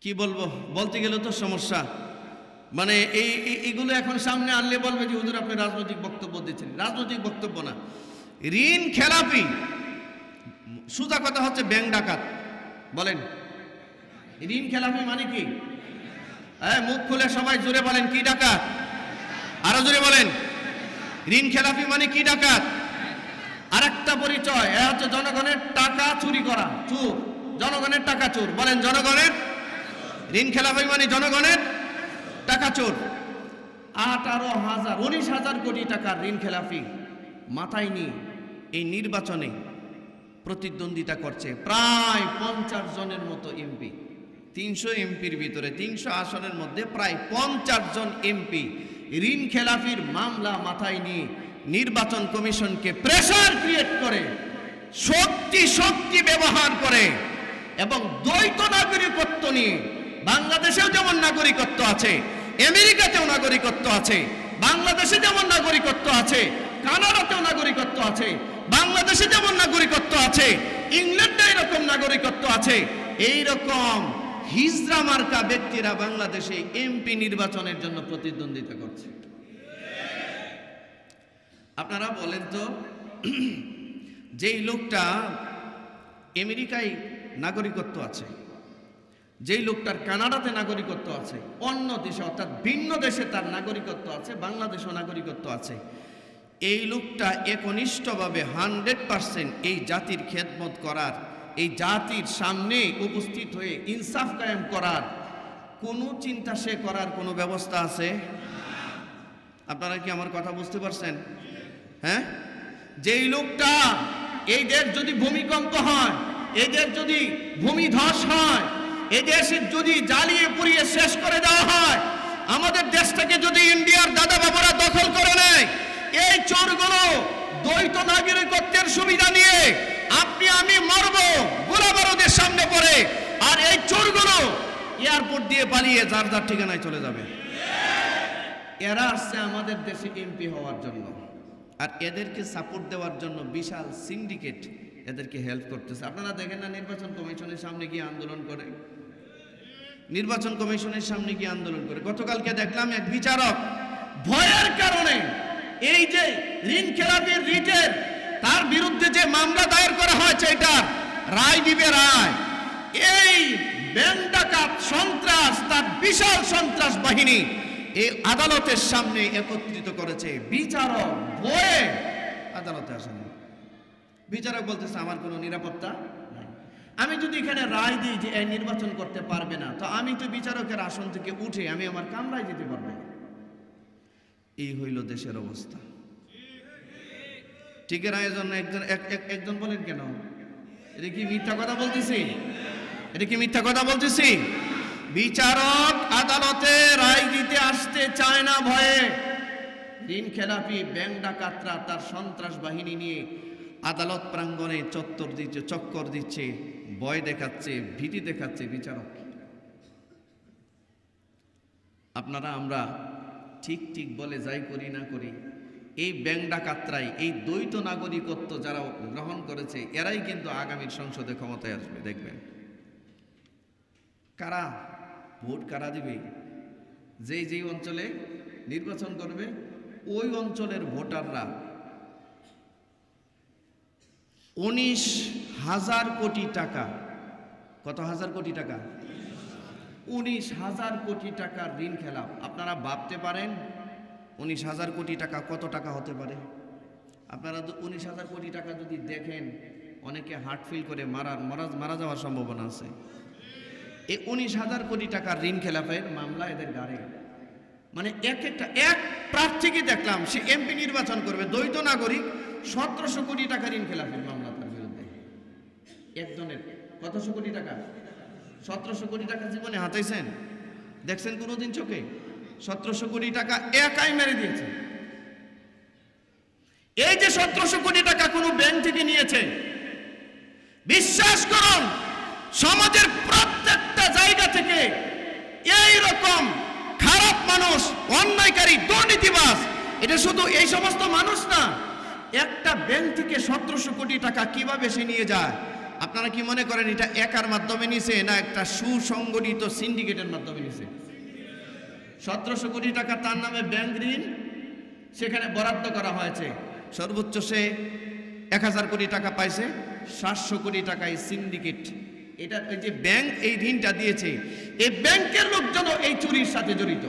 কি বলব? বলতে গেলে তো সমস্যা। মানে এই, এই- এগুলো এখন সামনে আনলে বলবে যে, হুজুর, আপনি রাজনৈতিক বক্তব্য দিচ্ছেন। রাজনৈতিক বক্তব্য না। ঋণ, খেলাপি। সুজা কথা হচ্ছে ব্যাংক ডাকাত। বলেন। ঋণ, খেলাপি মানে কি? হ্যাঁ মুখ খুলে সবাই জোরে বলেন, কি ডাকাত? আরও জোরে বলেন। ঋণ, খেলাপি মানে কি ডাকাত? আরেকটা পরিচয়, এ হচ্ছে জনগণের টাকা চুরি করা, চুর। জনগণের টাকা চুর। বলেন, জনগণের ঋণ খেলাপি মানে জনগণের টাকা চোর। আঠারো হাজার, উনিশ হাজার কোটি টাকার ঋণ খেলাপি মাথায় নিয়ে এই নির্বাচনে প্রতিদ্বন্দ্বিতা করছে প্রায় পঞ্চাশ জনের মতো এমপি। তিনশো এমপির ভিতরে, তিনশো আসনের মধ্যে প্রায় পঞ্চাশ জন এমপি। ঋণ খেলাফির মামলা মাথায় নিয়ে নির্বাচন কমিশনকে প্রেশার ক্রিয়েট করে শক্তি শক্তি ব্যবহার করে এবং দ্বৈত নাগরিকত্ব নিয়ে বাংলাদেশেও যেমন নাগরিকত্ব আছে, আমেরিকাতেও নাগরিকত্ব আছে, বাংলাদেশে যেমন নাগরিকত্ব আছে, কানাডাতেও নাগরিকত্ব আছে, বাংলাদেশে যেমন নাগরিকত্ব আছে, ইংল্যান্ডে এরকম নাগরিকত্ব আছে এই রকম হিজরা মার্কা ব্যক্তিরা বাংলাদেশে এমপি নির্বাচনের জন্য প্রতিদ্বন্দ্বিতা করছে। আপনারা বলেন তো, যেই লোকটা আমেরিকায় নাগরিকত্ব আছে যেই লোকটার কানাডাতে নাগরিকত্ব আছে, অন্য দেশে, অর্থাৎ ভিন্ন দেশে তার নাগরিকত্ব আছে, বাংলাদেশও নাগরিকত্ব আছে, এই লোকটা একনিষ্ঠভাবে হান্ড্রেড পার্সেন্ট এই জাতির খেদমত করার, এই জাতির সামনে উপস্থিত হয়ে ইনসাফ কায়েম করার, কোনো চিন্তা সে করার কোনো ব্যবস্থা আছে? আপনারা কি আমার কথা বুঝতে পারছেন? হ্যাঁ? যেই লোকটা এই দেশ যদি ভূমিকম্প হয়, এদের যদি ভূমিধস হয় এই দেশে যদি জ্বালিয়ে পুড়িয়ে শেষ করে দেওয়া হয়, আমাদের দেশটাকে যদি ইন্ডিয়ার দাদা বাবারা দখল করে নেয়, এই চোরগুলো দ্বৈত নাগরিকত্বের সুবিধা নিয়ে আপনি আমি মরব গোলাবারদের সামনে পড়ে, আর এই চোরগুলো এয়ারপোর্ট দিয়ে পালিয়ে যার যার ঠিকানায় চলে যাবে। এরা আসছে আমাদের দেশে এমপি হওয়ার জন্য। আর এদেরকে সাপোর্ট দেওয়ার জন্য বিশাল সিন্ডিকেট এদেরকে হেল্প করতেছে। আপনারা দেখেন না নির্বাচন কমিশনের সামনে গিয়ে আন্দোলন করে? নির্বাচন কমিশনের সামনে গিয়ে আন্দোলন করে। গতকালকে দেখলাম এক বিচারক ভয়ের কারণে এই যে ঋণ খেলাপির রিটের, তার বিরুদ্ধে যে মামলা দায়ের করা হয়েছে এটার, রায় দিবে রায়। এই ব্যাংক ডাকাত সন্ত্রাস, তার বিশাল সন্ত্রাস বাহিনী এই আদালতের সামনে একত্রিত করেছে। বিচারক ভয়ে আদালতে আসেনি বিচারক বলতেছে, আমার কোনো নিরাপত্তা আমি যদি এখানে রায় দিই যে এই নির্বাচন করতে পারবে না, তো আমি তো বিচারকের আসন থেকে উঠে আমি আমার কামরায় যেতে পারব। এই হইল দেশের অবস্থা। ঠিকের আয়োজন একজন, এক- এক- একজন বলেন কেন? এটা কি মিথ্যা কথা বলতেছি? এটা কি মিথ্যা কথা বলতেছি? বিচারক আদালতে রায় দিতে আসতে চায় না ভয়ে। ঋণ খেলাপি, ব্যাংক ডাকাতরা, তার সন্ত্রাস বাহিনী নিয়ে আদালত প্রাঙ্গণে চত্বর দিচ্ছে, চক্কর দিচ্ছে, ভয় দেখাচ্ছে, ভীতি দেখাচ্ছে বিচারক। আপনারা আমরা ঠিক ঠিক বলে যাই করি না করি, এই ব্যাংক ডাকাতরাই, এই দ্বৈত নাগরিকত্ব যারা গ্রহণ করেছে, এরাই কিন্তু আগামীর সংসদে ক্ষমতায় আসবে, দেখবেন। কারা? ভোট কারা দিবে? যেই যেই অঞ্চলে নির্বাচন করবে, ওই অঞ্চলের ভোটাররা উনিশ হাজার কোটি টাকা। কত হাজার কোটি টাকা? উনিশ হাজার কোটি টাকার ঋণ খেলাপ আপনারা ভাবতে পারেন, উনিশ হাজার কোটি টাকা কত টাকা হতে পারে? আপনারা উনিশ হাজার কোটি টাকা যদি দেখেন, অনেকে হার্ট ফিল করে মারার, মারা মারা যাওয়ার সম্ভাবনা আছে। এই উনিশ হাজার কোটি টাকার ঋণ খেলাপের মামলা এদের গাড়ে। মানে এক একটা, এক প্রার্থীকে দেখলাম, সে এমপি নির্বাচন করবে, দ্বৈত নাগরিক, সতেরোশো কোটি টাকা ঋণ খেলাপের মামলা। একজনের। কতশো কোটি টাকা? সতেরোশো কোটি টাকা জীবনে হাতাইছেন দেখছেন কোনোদিন চোখে? সতেরোশো কোটি টাকা একাই মেরে দিয়েছে। এই যে সতেরোশো কোটি টাকা কোনো ব্যাংক থেকে নিয়েছে, বিশ্বাস করুন, সমাজের প্রত্যেকটা জায়গা থেকে এই রকম খারাপ মানুষ, অন্যায়কারী, দুর্নীতিবাজ, এটা শুধু এই সমস্ত মানুষ না, একটা ব্যাংক থেকে সতেরোশো কোটি টাকা কীভাবে সে নিয়ে যায়? আপনারা কি মনে করেন এটা একার মাধ্যমে নিছে না একটা সুসংগঠিত সিন্ডিকেটের মাধ্যমে নিছে? সতেরোশো কোটি টাকা তার নামে ব্যাংক ঋণ, সেখানে বরাদ্দ করা হয়েছে। সর্বোচ্চ সে এক হাজার কোটি টাকা পাইছে, সাতশো কোটি টাকা এই সিন্ডিকেট। এটা এই যে ব্যাংক এই ঋণটা দিয়েছে এই ব্যাংকের লোকজন এই চুরির সাথে জড়িত।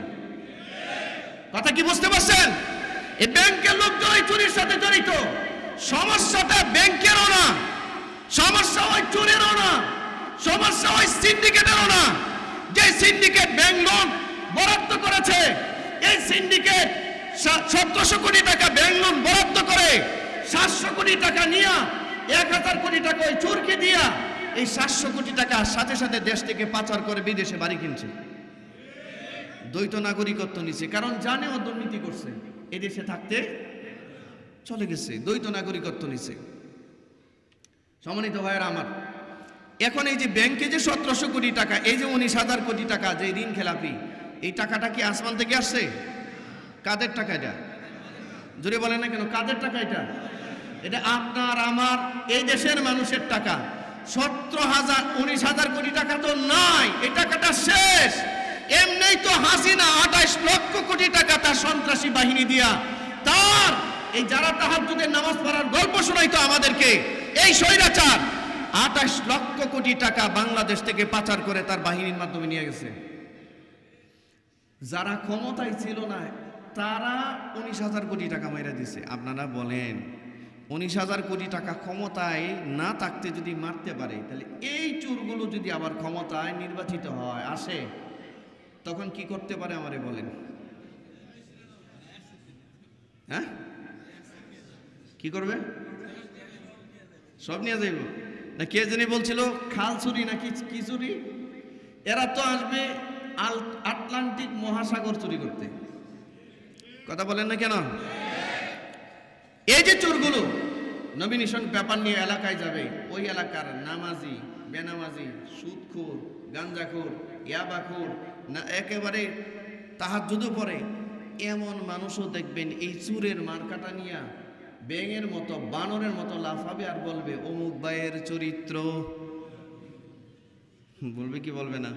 কথা কি বুঝতে পারছেন? এই ব্যাংকের লোকজন এই চুরির সাথে জড়িত। সমস্যাটা ব্যাংকেরও না সমস্যা ওই চুরেরও না, সমস্যা ওই সিন্ডিকেটেরও না। যে সিন্ডিকেট ব্যাংক লোন বরাদ্দ করেছে, এই সিন্ডিকেট সতেরোশো কোটি টাকা ব্যাংক লোন বরাদ্দ করে, সাতশো কোটি টাকা নিয়ে, এক হাজার কোটি টাকা ওই চোরকে দিয়া, এই সাতশো কোটি টাকা সাথে সাথে দেশ থেকে পাচার করে বিদেশে বাড়ি কিনছে। দ্বৈত নাগরিকত্ব নিছে, কারণ জানে ও দুর্নীতি করছে। এদেশে থাকতে চলে গেছে, দ্বৈত নাগরিকত্ব নিছে। সম্মানিত ভাইয়ের আমার, এখন এই যে ব্যাংকে যে সতেরোশো কোটি টাকা, এই যে উনিশ হাজার কোটি টাকা যে ঋণ খেলাপি, এই টাকাটা কি আসমান থেকে আসছে? কাদের টাকা এটা? জোরে বলেন না কেন, কাদের টাকা এটা? এটা আপনার, আমার, এই দেশের মানুষের টাকা। সতেরো হাজার, উনিশ হাজার কোটি টাকা তো নাই, এই টাকাটা শেষ। এমনি তো হাসিনা আঠাইশ লক্ষ কোটি টাকা তার সন্ত্রাসী বাহিনী দিয়া। তার, এই যারা তাহাজ্জুদের নামাজ পড়ার গল্প শোনাইতো আমাদেরকে এই স্বৈরাচার। আঠাশ লক্ষ কোটি টাকা বাংলাদেশ থেকে পাচার করে তার বাহিনীর মাধ্যমে নিয়ে গেছে। যারা ক্ষমতায় ছিল না, তারা উনিশ হাজার কোটি টাকা মাইরা দিছে। আপনারা বলেন, উনিশ হাজার কোটি টাকা ক্ষমতায় না থাকতে যদি মারতে পারে, তাহলে এই চোরগুলো যদি আবার ক্ষমতায় নির্বাচিত হয়, আসে, তখন কি করতে পারে আমারে বলেন? হ্যাঁ? কি করবে? সব নিয়ে যাইব। না কে জানি বলছিল, খাল চুরি নাকি কি চুরি? এরা তো আসবে আল আটলান্টিক মহাসাগর চুরি করতে। কথা বলেন না কেন? এই যে চোরগুলো নমিনেশন পেপার নিয়ে এলাকায় যাবে, ওই এলাকার নামাজি, বেনামাজি, সুদখোর, গাঞ্জাখোর, ইয়াবাখোর, না একেবারে তাহার যুদু পরে এমন মানুষও দেখবেন এই চুরের মার্কাটা নিয়ে ব্যাঙের মতো, বানরের মতো লাফাবে আর বলবে, অমুক ভাইয়ের চরিত্র। বলবে কি বলবে না?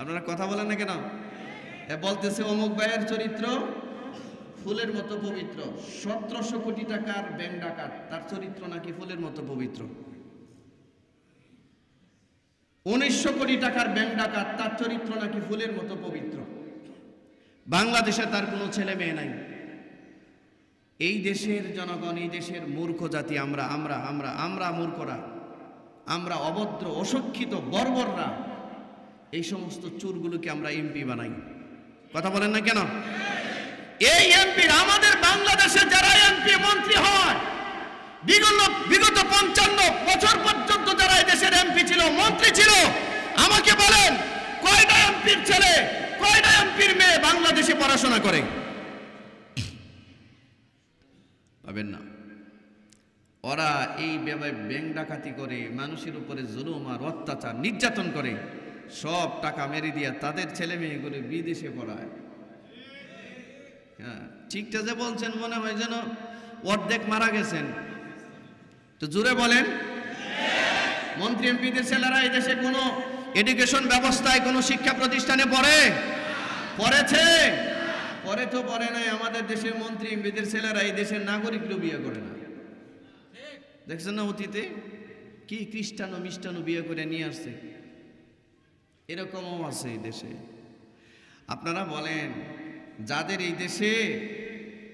আপনারা কথা বলেন না কেন? বলতেছে, অমুক ভাইয়ের চরিত্র ফুলের মতো পবিত্র। সতেরোশো কোটি টাকার ব্যাংক ডাকাত, তার চরিত্র নাকি ফুলের মতো পবিত্র? উনিশশো কোটি টাকার ব্যাংক ডাকাত, তার চরিত্র নাকি ফুলের মতো পবিত্র? বাংলাদেশে তার কোনো ছেলে মেয়ে নাই। এই দেশের জনগণ, এই দেশের মূর্খ জাতি আমরা আমরা আমরা আমরা মূর্খরা, আমরা অভদ্র, অশিক্ষিত, বর্বররা, এই সমস্ত চোরগুলোকে আমরা এমপি বানাই। কথা বলেন না কেন? এই এমপি, আমাদের বাংলাদেশে যারা এমপি মন্ত্রী হয়, বিগত বিগত পঞ্চান্ন বছর পর্যন্ত যারা এই দেশের এমপি ছিল, মন্ত্রী ছিল, আমাকে বলেন কয়টা এমপির ছেলে কয়টা এমপির মেয়ে বাংলাদেশে পড়াশোনা করে? পাবেন না। ওরা এই ব্যাংক ডাকাতি করে, মানুষের উপরে জুলুম আর অত্যাচার নির্যাতন করে, সব টাকা মেরে দিয়া তাদের ছেলে মেয়েগুলো বিদেশে পড়ায়। হ্যাঁ ঠিকটা যে বলছেন মনে হয় যেন অর্ধেক মারা গেছেন। তো জুড়ে বলেন। মন্ত্রী এমপিদের ছেলেরা এই দেশে কোনো এডুকেশন ব্যবস্থায়, কোনো শিক্ষা প্রতিষ্ঠানে পড়ে? পড়েছে? পরে তো পড়ে নাই, আমাদের দেশের মন্ত্রী, এমপিদের ছেলেরা এই দেশের নাগরিকও বিয়ে করে না। দেখছেন না অতীতে? কি খ্রিস্টানো মিষ্টানো বিয়ে করে নিয়ে আসছে? এরকমও আছে এই দেশে। আপনারা বলেন, যাদের এই দেশে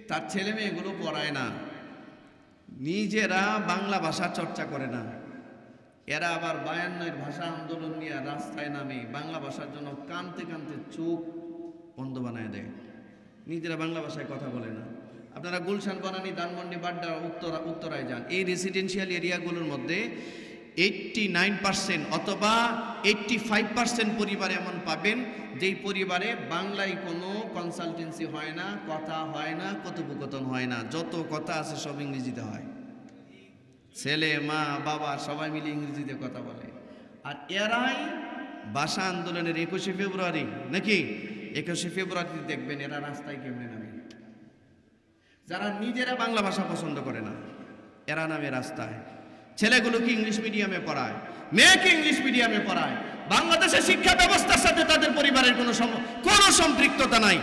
তার ছেলে মেয়েগুলো পড়ায় না, নিজেরা বাংলা ভাষা চর্চা করে না, এরা আবার বায়ান্নের ভাষা আন্দোলন নিয়ে রাস্তায় নামে, বাংলা ভাষার জন্য কানতে কানতে চোখ বন্ধ বানায় দেয়। নিজেরা বাংলা ভাষায় কথা বলে না। আপনারা গুলশান, বনানী, ধানমন্ডি, বাড্ডা, উত্তরা উত্তরায় যান। এই রেসিডেন্সিয়াল এরিয়াগুলোর মধ্যে এইটটি নাইন পার্সেন্ট অথবা এইটটি ফাইভ পার্সেন্ট পরিবার এমন পাবেন, যেই পরিবারে বাংলায় কোনো কনসালটেন্সি হয় না, কথা হয় না, কথোপকথন হয় না। যত কথা আছে সব ইংরেজিতে হয়। ছেলে, মা, বাবা সবাই মিলে ইংরেজিতে কথা বলে। আর এরাই ভাষা আন্দোলনের একুশে ফেব্রুয়ারি, নাকি? একুশে ফেব্রুয়ারি দেখবেন এরা রাস্তায় কেমনে নামে। যারা নিজেরা বাংলা ভাষা পছন্দ করে না, এরা নামে রাস্তায়। ছেলেগুলোকে ইংলিশ মিডিয়ামে পড়ায়? মেয়েকে ইংলিশ মিডিয়ামে পড়ায়? বাংলাদেশের শিক্ষা ব্যবস্থার সাথে তাদের পরিবারের কোনো কোনো সম্পৃক্ততা নাই।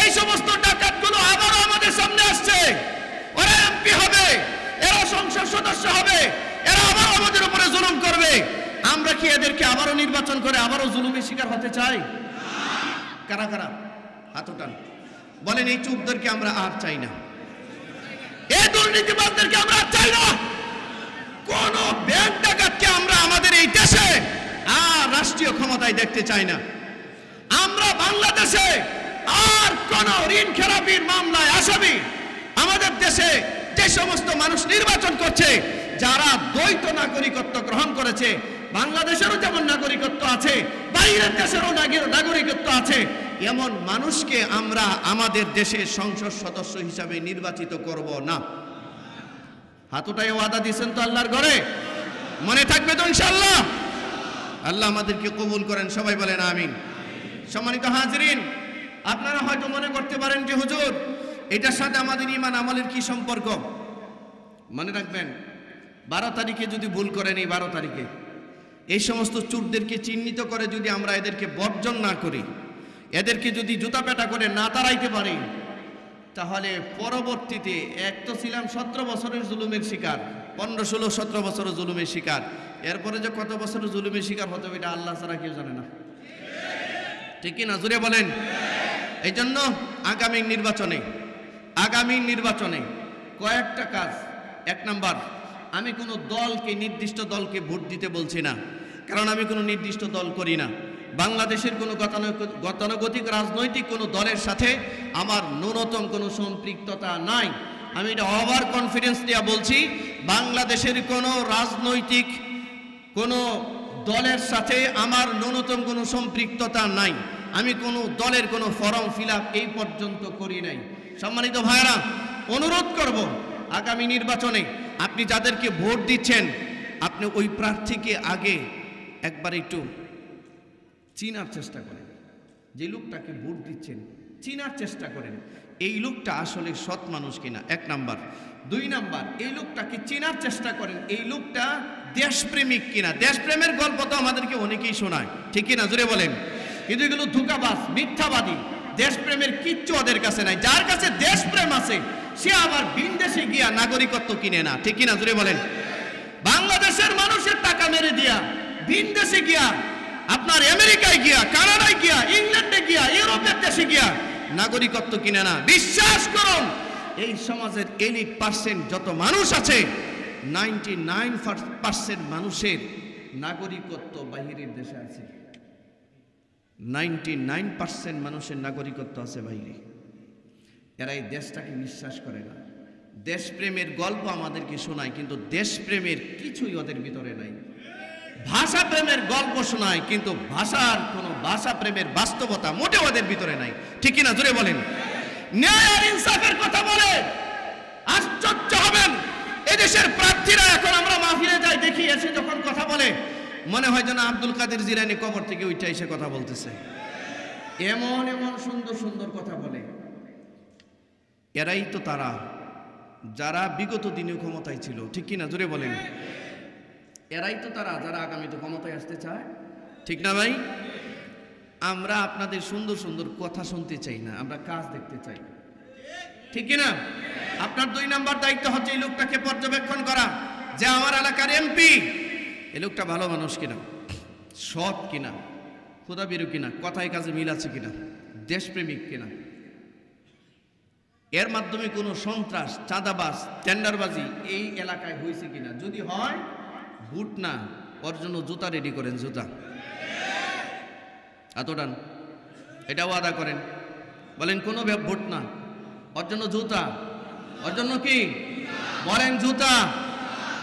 এই সমস্ত ডাকাতগুলো আবারও আমাদের সামনে আসছে। ওরা এমপি হবে, এরা সংসদ সদস্য হবে, এরা আবার আমাদের উপরে জুলুম করবে। আমরা কি এদেরকে আবারও নির্বাচন করে আবারও জুলুমের শিকার হতে চাই? কারা কারা? হাত উঠান বলেন, এই চুপদেরকে আমরা আর চাই না। এই দুর্নীতিবাদদেরকে আমরা আর চাই না। কোন ব্যাংক ডাকাতকে আমরা আমাদের এই দেশে আর রাষ্ট্রীয় ক্ষমতায় দেখতে চাই না। আমরা বাংলাদেশে আর কোন ঋণ খেলাপির মামলায় আসামি আমাদের দেশে যে সমস্ত মানুষ নির্বাচন করছে, যারা দ্বৈত নাগরিকত্ব গ্রহণ করেছে বাংলাদেশেরও যেমন নাগরিকত্ব আছে, বাইরের দেশেরও নাগরি- নাগরিকত্ব আছে, এমন মানুষকে আমরা আমাদের দেশের সংসদ সদস্য হিসাবে নির্বাচিত করব না। হাতুটাই ওয়াদা দিয়েছেন তো আল্লাহর ঘরে? মনে থাকবে তো ইনশাআল্লাহ। আল্লাহ আমাদেরকে কবুল করেন, সবাই বলেন আমিন। সম্মানিত হাজরিন, আপনারা হয়তো মনে করতে পারেন যে, হুজুর, এটার সাথে আমাদের ইমান আমলের কি সম্পর্ক? মনে রাখবেন, বারো তারিখে যদি ভুল করেন, এই বারো তারিখে। এই সমস্ত চুরদেরকে চিহ্নিত করে যদি আমরা এদেরকে বর্জন না করি, এদেরকে যদি জুতা পেটা করে না তাড়াইতে পারি, তাহলে পরবর্তীতে এক তো ছিলাম সতেরো বছরের জুলুমের শিকার, পনেরো, ষোলো, সতেরো বছরের জুলুমের শিকার। এরপরে যে কত বছরের জুলুমের শিকার হতে এটা আল্লাহ ছাড়া কেউ জানে না। ঠিক কি না জুড়ে বলেন। এই জন্য আগামী নির্বাচনে আগামী নির্বাচনে কয়েকটা কাজ। এক নাম্বার আমি কোনো দলকে, নির্দিষ্ট দলকে ভোট দিতে বলছি না। কারণ আমি কোনো নির্দিষ্ট দল করি না। বাংলাদেশের কোনো গতানুগ- গতানুগতিক রাজনৈতিক কোনো দলের সাথে আমার ন্যূনতম কোনো সম্পৃক্ততা নাই। আমি এটা ওভার কনফিডেন্স দিয়ে বলছি, বাংলাদেশের কোনো রাজনৈতিক কোনো দলের সাথে আমার ন্যূনতম কোনো সম্পৃক্ততা নাই। আমি কোনো দলের কোনো ফর্ম ফিল এই পর্যন্ত করি নাই। সম্মানিত ভাইরা অনুরোধ করব, আগামী নির্বাচনে আপনি যাদেরকে ভোট দিচ্ছেন, আপনি ওই প্রার্থীকে আগে একবার একটু চিনার চেষ্টা করেন। যে লোকটাকে ভোট দিচ্ছেন, চিনার চেষ্টা করেন। এই লোকটা আসলে সৎ মানুষ কিনা? এক নাম্বার। দুই নাম্বার, এই লোকটাকে চেনার চেষ্টা করেন, এই লোকটা দেশপ্রেমিক কিনা? দেশপ্রেমের গল্প তো আমাদেরকে অনেকেই শোনায়, ঠিক কিনা? জুড়ে বলেন। কিন্তু এগুলো ধোকাবাস মিথ্যাবাদী, দেশপ্রেমের কিচ্ছু ওদের কাছে নাই। যার কাছে দেশপ্রেম আছে সে আবার ভিন দেশে গিয়া নাগরিকত্ব কিনে না। ঠিক কিনা জুড়ে বলেন? বাংলাদেশের মানুষের টাকা মেরে দিয়া ভিন দেশে গিয়া, আপনার আমেরিকায় গিয়া, কানাডায় গিয়া, ইংল্যান্ডে গিয়া, ইউরোপের দেশে গিয়া নাগরিকত্ব কিনে না। বিশ্বাস করুন, এই সমাজের এলিট পার্সেন্ট যত মানুষ আছে নাইনটি নাইন পার্সেন্ট মানুষের নাগরিকত্ব বাহিরের দেশে আছে। নাইনটি নাইন পার্সেন্ট মানুষের নাগরিকত্ব আছে বাইরে এরা এই দেশটাকে বিশ্বাস করে না। দেশপ্রেমের গল্প আমাদেরকে শোনায়, কিন্তু দেশপ্রেমের কিছুই ওদের ভিতরে নাই। ভাষা প্রেমের গল্প শোনায়, কিন্তু ভাষার কোনো ভাষা প্রেমের বাস্তবতা মোটে ওদের ভিতরে নাই। ঠিক না জোরে বলেন? ন্যায় আর ইনসাফের কথা বলে আশ্চর্য হবেন। এদেশের প্রার্থীরা এখন আমরা মাহফিলে যাই, দেখি এসে যখন কথা বলে, মনে হয় যেন আব্দুল কাদের জিরানি কবর থেকে উঠে এসে কথা বলতেছে। এমন এমন সুন্দর সুন্দর কথা বলে। এরাই তো তারা, যারা বিগত দিনে ক্ষমতায় ছিল। ঠিক কিনা? জোরে বলেন। এরাই তো তারা, যারা আগামীতে ক্ষমতায় আসতে চায়। ঠিক না ভাই? আমরা আপনাদের সুন্দর সুন্দর কথা শুনতে চাই না, আমরা কাজ দেখতে চাই। ঠিক কিনা? আপনার দুই নাম্বার দায়িত্ব হচ্ছে এই লোকটাকে পর্যবেক্ষণ করা, যে আমার এলাকার এমপি। এই লোকটা ভালো মানুষ কিনা? সৎ কিনা? খুদা বিরু কিনা? কথায় কাজে মিল আছে কিনা? দেশপ্রেমিক কিনা? এর মাধ্যমে কোনো সন্ত্রাস, চাঁদাবাজ, টেন্ডারবাজি এই এলাকায় হয়েছে কিনা? যদি হয়, বুট না, ওর জন্য জুতা রেডি করেন, জুতা। এতটান এটাও আদা করেন। বলেন, কোনো ভোট না। ওর জন্য জুতা। ওর জন্য কি? বলেন, জুতা।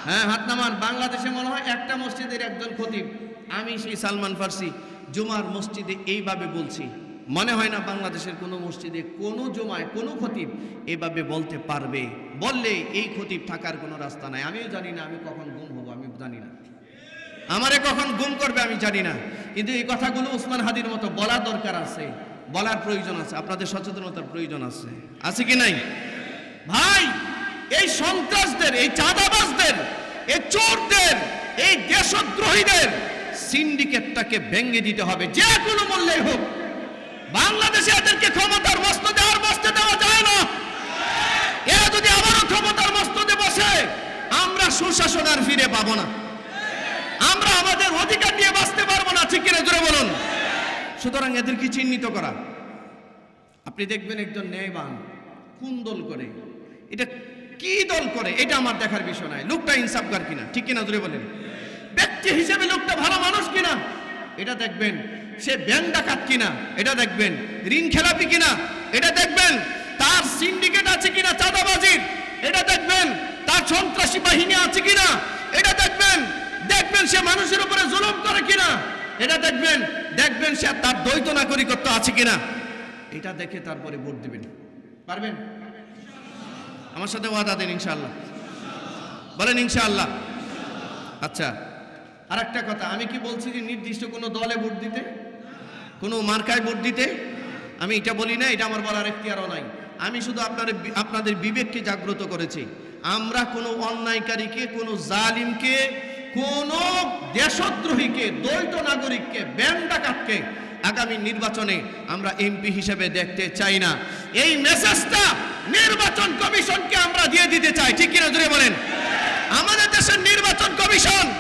হ্যাঁ হাত নামান। বাংলাদেশে মনে হয় একটা মসজিদের একজন খতিব। আমি সেই সালমান ফার্সি। জুমার মসজিদে এইভাবে বলছি। মনে হয় না বাংলাদেশের কোনো মসজিদে কোনো জমায়, কোনো খতিব এভাবে বলতে পারবে। বললে এই খতিব থাকার কোনো রাস্তা নাই। আমিও জানি না, আমি কখন গুম হব, আমি জানি না। আমারে কখন গুম করবে আমি জানি না। কিন্তু এই কথাগুলো উসমান হাদির মতো বলা দরকার আছে, বলার প্রয়োজন আছে, আপনাদের সচেতনতার প্রয়োজন আছে। আছে কি নাই? ভাই, এই সন্ত্রাসদের, এই চাঁদাবাজদের, এই চোরদের, এই দেশদ্রোহীদের, সিন্ডিকেটটাকে ভেঙে দিতে হবে। যে কোনো মূল্যে হোক। বাংলাদেশে এদেরকে ক্ষমতার মস্ত দেওয়ার বসতে দেওয়া যায় না। এরা যদি আবারও ক্ষমতার মস্তদে বসে, আমরা সুশাসন আর ফিরে পাবো না। আমরা আমাদের অধিকার নিয়ে বাঁচতে পারব না। ঠিক কিনা জোরে বলুন। সুতরাং এদেরকে চিহ্নিত করা? আপনি দেখবেন একজন ন্যায়বান কোন দল করে। এটা কি দল করে? এটা আমার দেখার বিষয় নয়। লোকটা ইনসাফগার কিনা? ঠিক কিনা জোরে বলেন। ব্যক্তি হিসেবে লোকটা ভালো মানুষ কিনা? এটা দেখবেন সে ব্যাংক ডাকাত কিনা, এটা দেখবেন। ঋণ খেলাপি কিনা, এটা দেখবেন। তার সিন্ডিকেট আছে কিনা, চাঁদাবাজির, এটা দেখবেন। তার সন্ত্রাসী বাহিনী আছে কিনা, এটা দেখবেন। দেখবেন সে মানুষের উপরে জুলুম করে কিনা, এটা দেখবেন। দেখবেন সে তার দ্বৈত নাগরিকত্ব আছে কিনা, এটা দেখে তারপরে ভোট দিবেন। পারবেন? আমার সাথে ওয়াদা দেন ইনশাআল্লাহ। বলেন ইনশাআল্লাহ। আচ্ছা আর একটা কথা, আমি কি বলছি যে নির্দিষ্ট কোনো দলে ভোট দিতে? কোনো মার্কায় ভোট দিতে? আমি এটা বলি না, এটা আমার বলার এখতিয়ারও নাই। আমি শুধু আপনাদের আপনাদের বিবেককে জাগ্রত করেছি। আমরা কোনো অন্যায়কারীকে, কোনো জালিমকে, কোনো দেশদ্রোহীকে দ্বৈত নাগরিককে ব্যাংক ডাকাতকে আগামী নির্বাচনে আমরা এমপি হিসেবে দেখতে চাই না। এই মেসেজটা নির্বাচন কমিশনকে আমরা দিয়ে দিতে চাই। ঠিক কিনা জুড়ে বলেন? আমাদের দেশের নির্বাচন কমিশন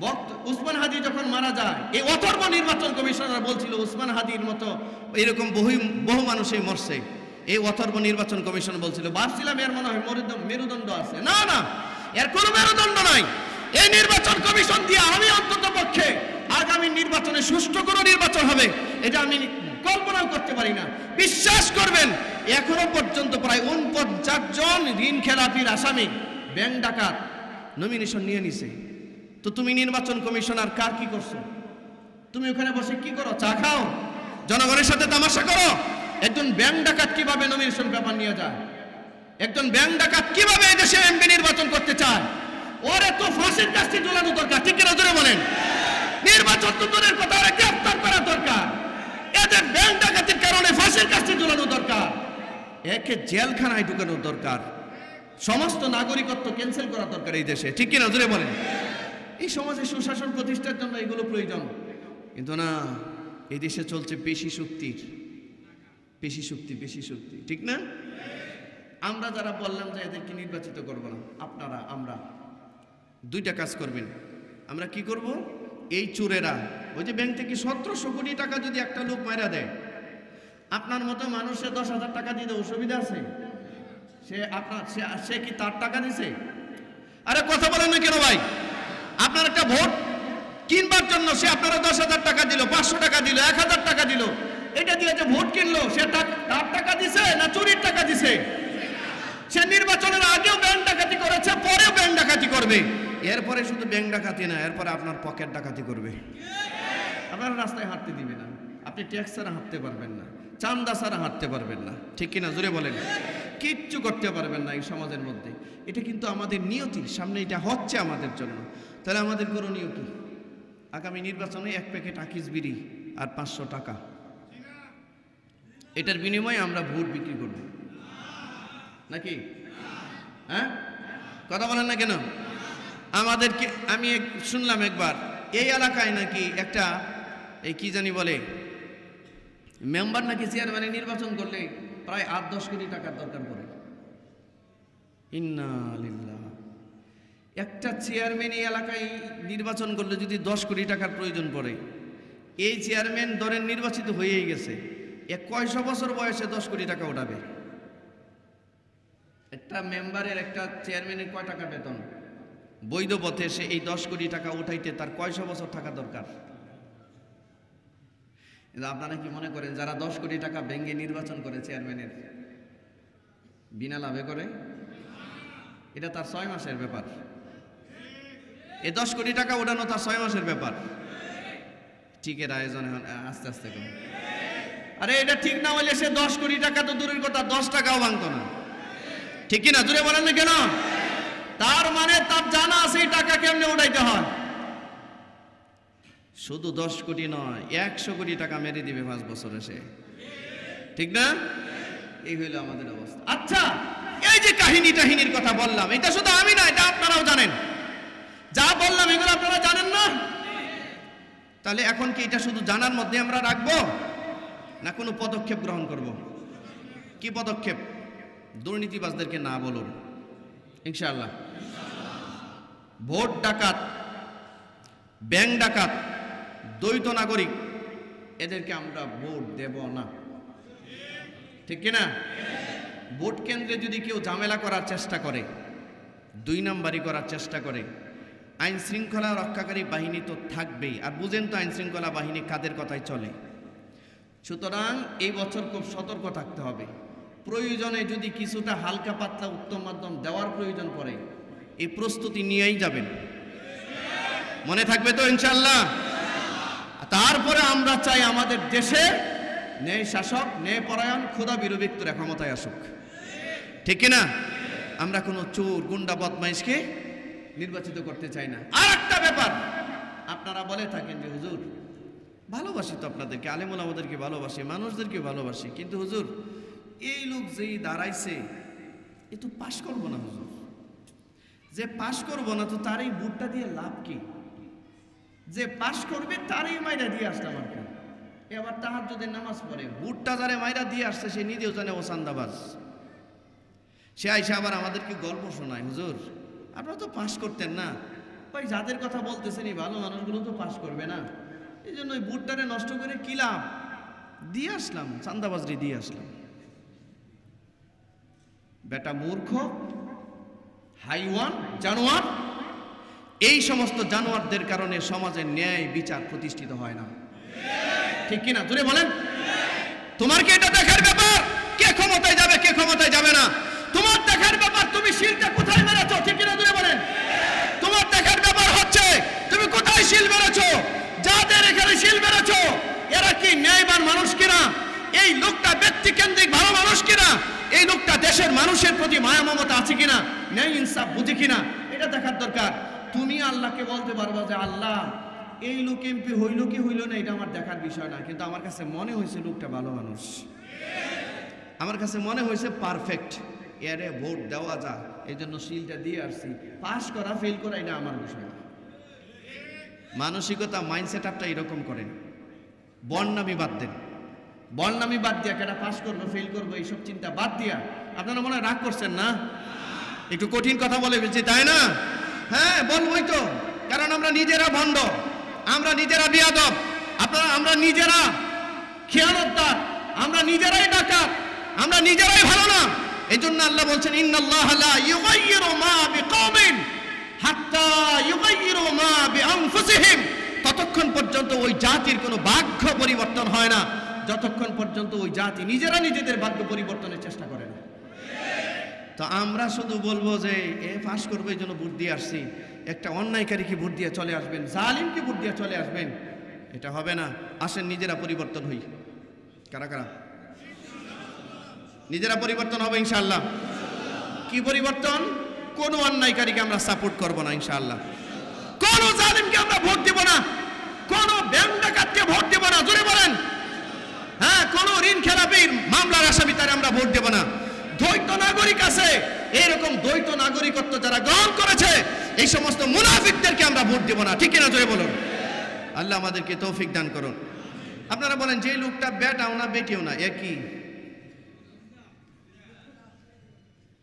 বক্ত- উসমান হাদি যখন মারা যায়, এই অথর্ব নির্বাচন কমিশনার বলছিল, উসমান হাদির মতো এরকম বহু বহু মানুষই মরছে। এই অথর্ব নির্বাচন কমিশন বলছিল, ভাবছিলাম এর মনে হয় মরুদ- মেরুদণ্ড আছে। না না, এর কোনো মেরুদণ্ড নাই। এই নির্বাচন কমিশন দিয়ে আমি অন্তত পক্ষে আগামী নির্বাচনে সুষ্ঠু কোনো নির্বাচন হবে, এটা আমি কল্পনাও করতে পারি না। বিশ্বাস করবেন, এখনও পর্যন্ত প্রায় উনপঞ্চাশ জন ঋণ খেলাপির আসামি ব্যাংক ডাকাত নমিনেশন নিয়ে নিছে। তো তুমি নির্বাচন কমিশনার কার কি করছ? তুমি ওখানে বসে কি করো? চা খাও? জনগণের সাথে তামাশা করো? একজন ব্যাংক ডাকাত কীভাবে নমিনেশন পেপার নিয়ে যায়? একজন ব্যাংক ডাকাত কীভাবে এদেশে এমপি নির্বাচন করতে চায়? ওরে তো ফাঁসির কাছে ঝুলানো দরকার। ঠিক কিনা জোরে বলেন? নির্বাচন তো দূরের কথা, ওরা গ্রেফতার করা দরকার। এদের ব্যাংক ডাকাতির কারণে ফাঁসির কাছে ঝুলানো দরকার। একে জেলখানায় ঢুকানো দরকার। সমস্ত নাগরিকত্ব ক্যান্সেল করা দরকার এই দেশে। ঠিক কিনা জোরে বলেন? এই সমাজে সুশাসন প্রতিষ্ঠার জন্য এগুলো প্রয়োজন। কিন্তু না, এই দেশে চলছে পেশি শক্তির। পেশি শক্তি পেশি শক্তি। ঠিক না? আমরা যারা বললাম যে এদেরকে নির্বাচিত করব না, আপনারা, আমরা দুইটা কাজ করবেন। আমরা কি করব? এই চোরেরা, ওই যে ব্যাংক থেকে সতেরোশো কোটি টাকা যদি একটা লোক মারা দেয়, আপনার মতো মানুষের দশ হাজার টাকা দিতে অসুবিধা আছে? সে আপনার, সে সে কি তার টাকা দিছে? আরে কথা বলেন না কেন ভাই? আপনার একটা ভোট কিনবার জন্য সে আপনারা দশ হাজার টাকা দিল, পাঁচশো টাকা দিল, এক হাজার টাকা দিল। এটা দিয়ে যে ভোট কিনলো, সে তার টাকা দিছে না চুরির টাকা দিছে? সে নির্বাচনের আগেও ব্যাংক ডাকাতি করেছে, পরেও ব্যাংক ডাকাতি করবে। এরপরে শুধু ব্যাংক ডাকাতি না, এরপরে আপনার পকেট ডাকাতি করবে। আপনার রাস্তায় হাঁটতে দিবে না। আপনি ট্যাক্স ছাড়া হাঁটতে পারবেন না, চান্দা ছাড়া হাঁটতে পারবেন না। ঠিক কিনা? জোরে বলেন। কিচ্ছু করতে পারবেন না এই সমাজের মধ্যে। এটা কিন্তু আমাদের নিয়তি, সামনে এটা হচ্ছে আমাদের জন্য। তাহলে আমাদের করণীয় কি? আগামী নির্বাচনে এক প্যাকেট আকিস বিড়ি আর পাঁচশো টাকা। এটার বিনিময়ে আমরা ভোট বিক্রি করব। নাকি? হ্যাঁ? কথা বলেন না কেন? আমাদেরকে, আমি শুনলাম একবার, এই এলাকায় নাকি একটা, এই কি জানি বলে, মেম্বার নাকি চেয়ারম্যানে নির্বাচন করলে প্রায় আট, দশ কোটি টাকার দরকার পড়ে। ইন্না একটা চেয়ারম্যান এই এলাকায় নির্বাচন করলে যদি দশ কোটি টাকার প্রয়োজন পড়ে, এই চেয়ারম্যান ধরেন নির্বাচিত হয়েই গেছে। এ কয়শো বছর বয়সে দশ কোটি টাকা উঠাবে? একটা মেম্বারের একটা চেয়ারম্যানের কয় টাকা বেতন? বৈধ পথে সে এই দশ কোটি টাকা উঠাইতে তার কয়শো বছর থাকা দরকার? আপনারা কি মনে করেন, যারা দশ কোটি টাকা ব্যাঙ্গে নির্বাচন করে চেয়ারম্যানের বিনা লাভে করে? এটা তার ছয় মাসের ব্যাপার। এই দশ কোটি টাকা ওঠানো তার ছয় মাসের ব্যাপার। ঠিকের আয়োজন এখন আস্তে আস্তে করে। আরে, এটা ঠিক না হলে সে দশ কোটি টাকা তো দূরের কথা, দশ টাকাও ভাঙতো না। ঠিক কিনা? দূরে বলেন না কেন? তার মানে তার জানা আছে টাকা কেমনে উঠাইতে হয়? শুধু দশ কোটি নয়, একশো কোটি টাকা মেরে দিবে পাঁচ বছরে সে। ঠিক না? এই হইল আমাদের অবস্থা। আচ্ছা এই যে কাহিনী টাহিনীর কথা বললাম, এটা শুধু আমি না, এটা আপনারাও জানেন। যা বললাম, এগুলো আপনারা জানেন না? তাহলে এখন কি এটা শুধু জানার মধ্যে আমরা রাখব, না কোনো পদক্ষেপ গ্রহণ করব? কি পদক্ষেপ? দুর্নীতিবাজদেরকে না বলুন। ইনশাআল্লাহ। ভোট ডাকাত, ব্যাংক ডাকাত, দ্বৈত নাগরিক, এদেরকে আমরা ভোট দেব না। ঠিক কিনা? ভোট কেন্দ্রে যদি কেউ ঝামেলা করার চেষ্টা করে, দুই নাম্বারই করার চেষ্টা করে আইন শৃঙ্খলা রক্ষাকারী বাহিনী তো থাকবেই। আর বুঝেন তো আইন শৃঙ্খলা বাহিনী কাদের কথায় চলে। সুতরাং এই বছর খুব সতর্ক থাকতে হবে। প্রয়োজনে যদি কিছুটা হালকা পাতলা উত্তম মাধ্যম দেওয়ার প্রয়োজন পড়ে, এই প্রস্তুতি নিয়েই যাবেন। মনে থাকবে তো ইনশাল্লাহ তারপরে আমরা চাই আমাদের দেশে ন্যায় শাসক, ন্যায় পরায়ণ ক্ষুদা বীরবিক্তরা ক্ষমতায় আসুক। ঠিক না আমরা কোনো চোর, গুন্ডা, বদমাইশকে নির্বাচিত করতে চাই না। আর একটা ব্যাপার। আপনারা বলে থাকেন যে হুজুর ভালোবাসি তো আপনাদেরকে আলেমুল আমাদেরকে ভালোবাসি মানুষদেরকে ভালোবাসি কিন্তু হুজুর এই লোক যেই দাঁড়াইছে এ তো পাশ করব না হুজুর। যে পাশ করব না তো তার এই বুটটা দিয়ে লাভ কি? যে পাশ করবে তারই মাইরা দিয়ে আসলাম আর কি। এবার তাহার যদি নামাজ পড়ে বুটটা যারে মাইরা দিয়ে আসছে সে নিজেও জানে ও সান্দাবাজ সে আইসা আবার আমাদেরকে গল্প শোনায় হুজুর? আপনারা তো পাশ করতেন না। ওই যাদের কথা বলতেছেন এই ভালো, মানুষগুলো তো পাশ করবে না। এই জন্য ওই বুটটারে নষ্ট করে কি লাভ? দিয়ে আসলাম, চান্দাবাজরি দিয়ে আসলাম। বেটা মূর্খ, হাইওয়ান, জানোয়ার, এই সমস্ত জানোয়ারদের কারণে সমাজে ন্যায় বিচার প্রতিষ্ঠিত হয় না। ঠিক কিনা? জোরে বলেন। তোমার কি এটা দেখার ব্যাপার? কে ক্ষমতায় যাবে, কে ক্ষমতায় যাবে না? তোমার দেখার ব্যাপার, তুমি শিলটা কোথায় মেরেছো? ঠিক কিনা জোরে বলেন তোমার দেখার ব্যাপার হচ্ছে তুমি কোথায় শিল মেরেছো। যাদের এখানে শিল মেরেছো, এরা কি ন্যায়বান মানুষ কিনা? এই লোকটা ব্যক্তি কেন্দ্রিক ভালো মানুষ কিনা? এই লোকটা দেশের মানুষের প্রতি মায়া মমতা আছে কিনা? ন্যায় ইনসাফ বুঝে কিনা? এটা দেখার দরকার। তুমি আল্লাহকে বলতে পারবা যে, আল্লাহ, এই লোক এমপি হইল কি হইল না, এটা আমার দেখার বিষয় না। কিন্তু আমার কাছে মনে হয়েছে লোকটা ভালো মানুষ। আমার কাছে মনে হয়েছে পারফেক্ট। এরে ভোট দেওয়া যা এই জন্য শিলটা দিয়ে আসছি। পাস করা ফেল করা, এটা আমার বিষয় না। মানসিকতা মাইন্ডসেট আপটা এরকম করেন। বর্ণামি বাদ দেন। বর্ণামি বাদ দিয়া কেটা পাস করব ফেল করব, এইসব চিন্তা বাদ দিয়া আপনারা মনে রাগ করছেন না? একটু কঠিন কথা বলে ফেলছি, তাই না? হ্যাঁ বলবোই তো। কারণ আমরা নিজেরা ভণ্ড। আমরা নিজেরা বিয়াদব। আপনারা, আমরা নিজেরা খেয়ালতার আমরা নিজেরাই ডাকাত। আমরা নিজেরাই ভালো না। এই জন্য আল্লাহ বলছেন, ইন্নাল্লাহ লা ইউগাইয়িরু মা বিকওমিন ততক্ষণ পর্যন্ত ওই জাতির কোনো ভাগ্য পরিবর্তন হয় না। যতক্ষণ পর্যন্ত ওই জাতি নিজেরা নিজেদের ভাগ্য পরিবর্তনের চেষ্টা করে না। তো আমরা শুধু বলব যে, এ পাস করব, এই জন্য ভোট দিয়ে আসছি। একটা অন্যায়কারীকে ভোট দিয়ে চলে আসবেন? জালিমকে ভোট দিয়ে চলে আসবেন? এটা হবে না। আসেন, নিজেরা পরিবর্তন হই। কারা কারা? নিজেরা পরিবর্তন হবে ইনশাল্লাহ কি পরিবর্তন? কোন অন্যায়কারীকে আমরা সাপোর্ট করব না, ইনশাআল্লাহ। কোন জালিমকে আমরা ভোট দেব না। কোন ব্যাংক ডাকাতকে ভোট দেব না, জোরে বলেন। হ্যাঁ কোন ঋণ খেলাপির মামলার আসামি তারে আমরা ভোট দেব না। দ্বৈত নাগরিক আছে, এরকম দ্বৈত নাগরিকত্ব যারা গ্রহণ করেছে, এই সমস্ত মুনাফিকদেরকে আমরা ভোট দেব না। ঠিক কিনা জোরে বলুন? আল্লাহ আমাদেরকে তৌফিক দান করুন। আপনারা বলেন, যে লোকটা বেটাও না, বেটিও না একই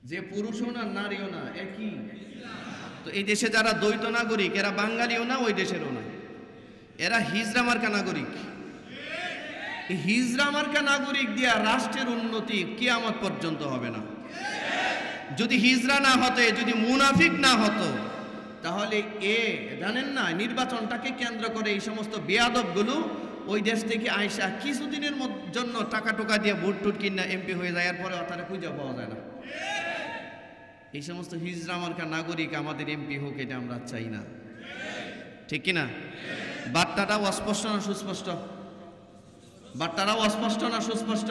যে পুরুষও না, নারীও না, একই। তো এই দেশে যারা দ্বৈত নাগরিক, এরা বাঙালিও না, ওই দেশেরও না। এরা হিজরা মার্কা নাগরিক। হিজরা মার্কা নাগরিক দিয়া রাষ্ট্রের উন্নতি কিয়ামত পর্যন্ত হবে না। যদি হিজরা না হতে, যদি মুনাফিক না হতো, তাহলে এ, জানেন না, নির্বাচনটাকে কেন্দ্র করে এই সমস্ত বেয়াদবগুলো ওই দেশ থেকে আইসা কিছুদিনের জন্য টাকা টোকা দিয়ে ভোট টুট কিনা এমপি হয়ে যায়, এরপরে তারা খুঁজে পাওয়া যায় না। এই সমস্ত হিজরা মার্কা নাগরিক আমাদের এমপি হোক, এটা আমরা চাই না। ঠিক কিনা? বার্তাটাও অস্পষ্ট না সুস্পষ্ট? বার্তাটাও অস্পষ্ট না সুস্পষ্ট?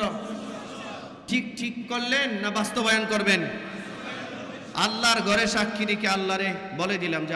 ঠিক ঠিক করলেন না বাস্তবায়ন করবেন? আল্লাহর ঘরে সাক্ষী রেখে আল্লাহরে বলে দিলাম যে